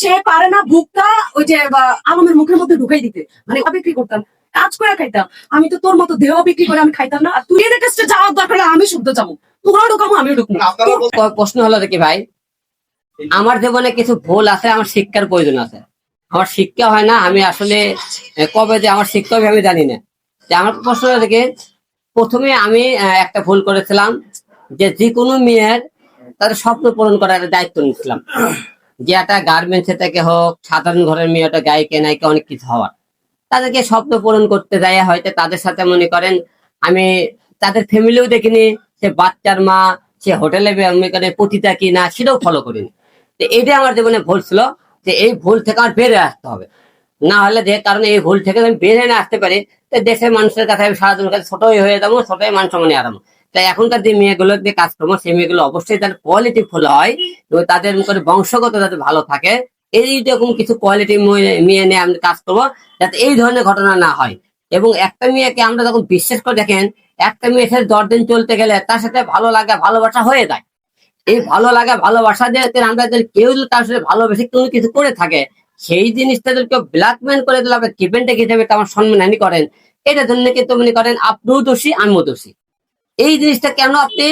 সে পারে না বুকটা ওই যে বা, আলমের মুখের মধ্যে ঢুকাই দিতে। মানে বিক্রি করতাম কাজ করে খাইতাম। আমি তো তোর মতো দেহ বিক্রি করে আমি খাইতাম না। আর তুই এর টেস্টে যাওয়ার দরকার আমি শুদ্ধ যাব। তোরা ঢুকাবো আমিও ঢুকবো। প্রশ্ন হলো কি ভাই আমার জীবনে কিছু ভুল আছে আমার শিক্ষার প্রয়োজন আছে। আমার শিক্ষা হয় না আমি আসলে কবে যে আমার শিক্ষা হবে আমি জানি না। যে আমার প্রশ্ন হলো কি প্রথমে আমি একটা ভুল করেছিলাম যে যে কোনো মেয়ের তাদের স্বপ্ন পূরণ করার দায়িত্ব নিয়েছিলাম। যে একটা গার্মেন্টসে থেকে হোক, সাধারণ ঘরের মেয়েটা গায়িকা নায়িকা অনেক কিছু হওয়ার। তাদেরকে স্বপ্ন পূরণ করতে যায়, হয়তো তাদের সাথে মনে করেন, আমি তাদের ফ্যামিলিও দেখিনি, সে বাচ্চার মা, সে হোটেলে মনে করেন পতিতা কি না, সেটাও ফলো করিনি। তো এইটাই আমার জীবনে ভুল ছিল, যে এই ভুল থেকে আমার বেরিয়ে আসতে হবে। না হলে যে কারণে এই ভুল থেকে আমি বেরিয়ে না আসতে পারি, তো দেশের মানুষের কাছে আমি সারাদিন কাছে ছোটই হয়ে যাব, ছোটই মান সম্মানে আরাম তাই এখনকার যে মেয়েগুলো, যে কাজ করব সেই মেয়েগুলো অবশ্যই তাদের কোয়ালিটি ফুল হয় এবং তাদের করে বংশগত যাতে ভালো থাকে, এই রকম কিছু কোয়ালিটি মেয়ে নিয়ে আমি কাজ করব যাতে এই ধরনের ঘটনা না হয়। এবং একটা মেয়েকে আমরা যখন বিশ্বাস করে দেখেন, একটা মেয়ের সাথে দশ দিন চলতে গেলে তার সাথে ভালো লাগা, ভালোবাসা হয়ে যায়। এই ভালো লাগা, ভালোবাসা দিয়ে আমরা কেউ যদি তার সাথে ভালোবেসে কোনো কিছু করে থাকে, সেই জিনিসটা যদি কেউ ব্ল্যাকমেল করে দিলে, আপনার টিপেন্টে হিসেবে আমার সম্মানহানি করেন। এটার জন্য কিন্তু মনে করেন আপনিও দোষী, আমিও দোষী। এই জিনিসটা কেন আপনি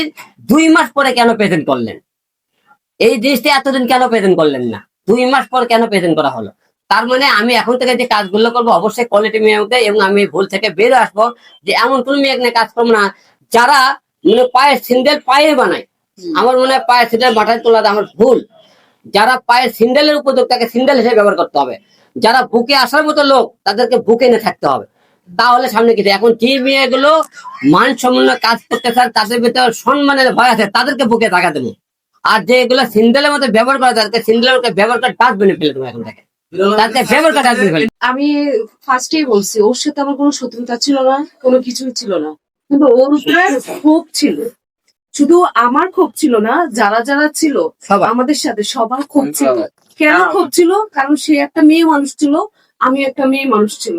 দুই মাস পরে কেন প্রেজেন্ট করলেন? এই জিনিসটা এতদিন কেন প্রেজেন্ট করলেন না? দুই মাস পর কেন প্রেজেন্ট করা হলো? তার মানে আমি এখন থেকে যে কাজগুলো করব, অবশ্যই কোয়ালিটি মেয়েকে এবং আমি ভুল থেকে বেরো আসব যে এমন কোন মেয়ে নিয়ে কাজ করব না, যারা মানে পায়ের সিন্ডেল পায়ে বানায়। আমার মনে হয় পায়ের সিন্ডেল মাথায় তোলা আমার ভুল। যারা পায়ের সিন্ডেলের উপযোগ তাকে সিন্ডেল হিসেবে ব্যবহার করতে হবে। যারা বুকে আসার মতো লোক, তাদেরকে বুকে এনে থাকতে হবে। তাহলে সামনে কিছু এখন যে মেয়েগুলো মান সম্মান কাজ করতে চান তাদের ভিতরে সম্মানের ভয় আছে তাদেরকে বুকে থাকা দেবো। আর যেগুলো সিন্ডেলের মতো ব্যবহার করা তাদেরকে সিন্ডেলের মতো ব্যবহার করে ডাস্টবিনে ফেলে দেবো এখন থেকে। আমি ফার্স্টেই বলছি ওর সাথে আমার কোনো শত্রুতা ছিল না কোনো কিছুই ছিল না। কিন্তু ওর উপরে ক্ষোভ ছিল। শুধু আমার ক্ষোভ ছিল না যারা যারা ছিল আমাদের সাথে সবার ক্ষোভ ছিল। কেন ক্ষোভ ছিল? কারণ সে একটা মেয়ে মানুষ ছিল আমি একটা মেয়ে মানুষ ছিল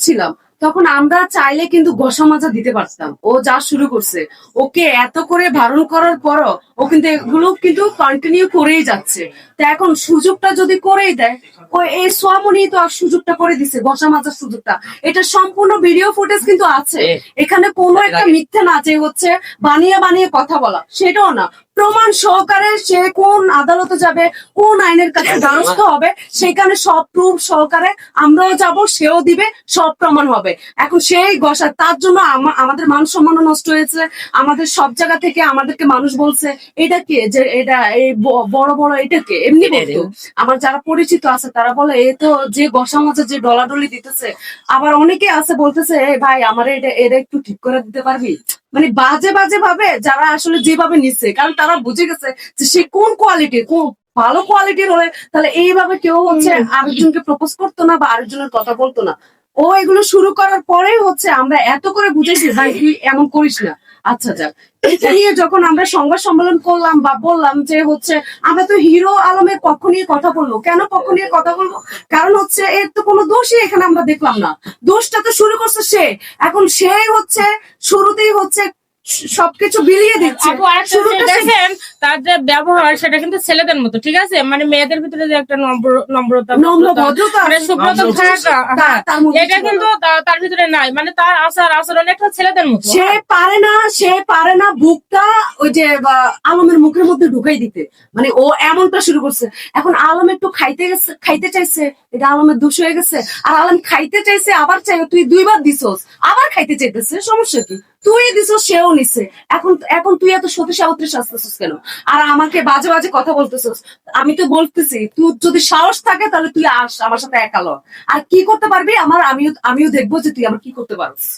ছিলাম। তখন আমরা চাইলে কিন্তু গোসা মাজা দিতে পারতাম। ও যা শুরু করছে। ওকে এত করে বারণ করার পরও ও কিন্তু এগুলো কিন্তু কন্টিনিউ করেই যাচ্ছে। তো এখন সুযোগটা যদি করেই দেয় ও এই সোয়ামনি তো আর সুযোগটা করে দিছে গোসা মাজার সুযোগটা। এটা সম্পূর্ণ ভিডিও ফুটেজ কিন্তু আছে। এখানে কোনো একটা মিথ্যে না যে হচ্ছে বানিয়ে বানিয়ে কথা বলা সেটাও না। প্রমাণ সহকারে সে কোন আদালতে যাবে কোন আইনের কাছে দ্বারস্থ হবে সেখানে সব প্রুফ সহকারে আমরাও যাব সেও দিবে সব প্রমাণ হবে। এখন সেই গসা তার জন্য আমাদের মান সম্মানও নষ্ট হয়েছে আমাদের সব জায়গা থেকে আমাদেরকে মানুষ বলছে এটা কে? যে এটা এই বড় বড় এটা কে? এমনি বলতো। আমার যারা পরিচিত আছে তারা বলে এ তো যে গসা মাঝে যে ডলাডলি দিতেছে। আবার অনেকে আছে বলতেছে "এ ভাই আমার এটা এটা একটু ঠিক করে দিতে পারবি? মানে বাজে বাজে ভাবে যারা আসলে যেভাবে নিচ্ছে কারণ তারা বুঝে গেছে যে সে কোন কোয়ালিটির কোন ভালো কোয়ালিটির হলে তাহলে এইভাবে কেউ হচ্ছে আরেকজনকে প্রপোজ করতো না বা আরেকজনের কথা বলতো না। ও এগুলো শুরু করার পরেই হচ্ছে আমরা এত করে বুঝেছি ভাই তুই এমন করিস না। আচ্ছা যাক এটা নিয়ে যখন আমরা সংবাদ সম্মেলন করলাম বা বললাম যে হচ্ছে, আমরা তো হিরো আলমের পক্ষ নিয়ে কথা বলব। কেন পক্ষ নিয়ে কথা বলব? কারণ হচ্ছে, এর তো কোনো দোষই এখানে আমরা দেখলাম না। দোষটা তো শুরু করছে সে। এখন সে হচ্ছে, শুরুতেই হচ্ছে সবকিছু বিলিয়ে দিচ্ছে। দেখেন তার যে ব্যবহার সেটা কিন্তু ছেলেদের মতো ঠিক আছে? মানে মেয়েদের ভিতরে যে একটা নম্র- নম্রতা মানে হ্যাঁ, এটা কিন্তু তার ভিতরে নাই। মানে তার আচার আচরণ একটা ছেলেদের মতো। সে পারে না সে পারে না বুকটা ওই যে আলমের মুখের মধ্যে ঢুকাই দিতে। মানে ও এমনটা শুরু করছে। এখন আলম একটু খাইতে গেছে খাইতে চাইছে এটা আলমের দোষ হয়ে গেছে। আর আলম খাইতে চাইছে আবার চাই তুই দুইবার দিছস আবার খাইতে চাইতেছে সমস্যা কি? তুই দিছস সেও নিছে। এখন এখন তুই এত সতী সাবত্রী শাস্তেছিস কেন? আর আমাকে বাজে বাজে কথা বলতেছিস। আমি তো বলতেছি তুই যদি সাহস থাকে তাহলে তুই আস আমার সাথে একালো আর কি করতে পারবি? আমার আমিও আমিও দেখব যে তুই আমার কি করতে পারছিস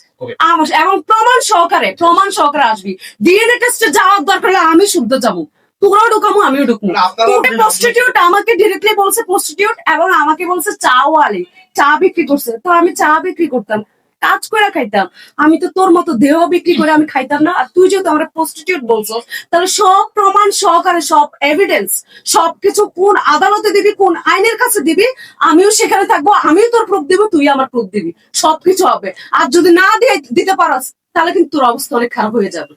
আমার এবং প্রমাণ সহকারে প্রমাণ সহকারে আসবি। ডিএনএ টেস্টে যাওয়ার দরকার হলে আমি শুদ্ধ যাব। তোরাও ঢুকামো আমিও ঢুকবো তোকে প্রস্টিটিউট আমাকে ডিরেক্টলি বলছে প্রস্টিটিউট এবং আমাকে বলছে চাওয়ালি। চা বিক্রি করছে। তো আমি চা বিক্রি করতাম। কাজ করে খাইতাম। আমি তো তোর মতো দেহ বিক্রি করে আমি খাইতাম না। আর তুই যেহেতু আমরা প্রস্টিটিউট বলছো তাহলে সব প্রমাণ সহকারে সব এভিডেন্স সবকিছু কোন আদালতে দিবি কোন আইনের কাছে দিবি আমিও সেখানে থাকব আমিও তোর প্রুফ দিব তুই আমার প্রুফ দিবি। সবকিছু হবে। আর যদি না দিয়ে দিতে পারস তাহলে কিন্তু তোর অবস্থা অনেক খারাপ হয়ে যাবে।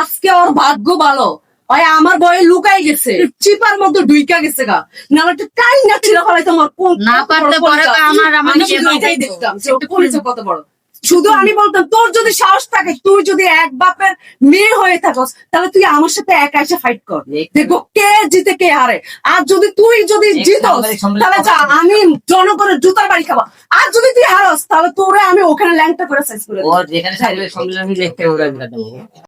আজকে ওর ভাগ্য ভালো। ওই আমার বয়ে লুকাই গেছে। চিপার মধ্যে ঢুইকা গেছে গা। না একটা টাইম না ছিল ফলাই তোমার না পারলে পরে আমার আমার ভাই। দেখতাম যে কত বড়। শুধু আমি বলতাম তোর যদি সাহস থাকে তুই যদি এক বাপের মেয়ে হয়ে থাকস তাহলে তুই আমার সাথে একা এসে ফাইট কর। দেখো। কে জিতে কে হারে। আর যদি তুই যদি জিতস তাহলে যা। আমি জনগণের জুতার বাড়ি খাব। আর যদি তুই হারস তাহলে তোরে আমি ওখানে ল্যাংটা করে সাইজ করে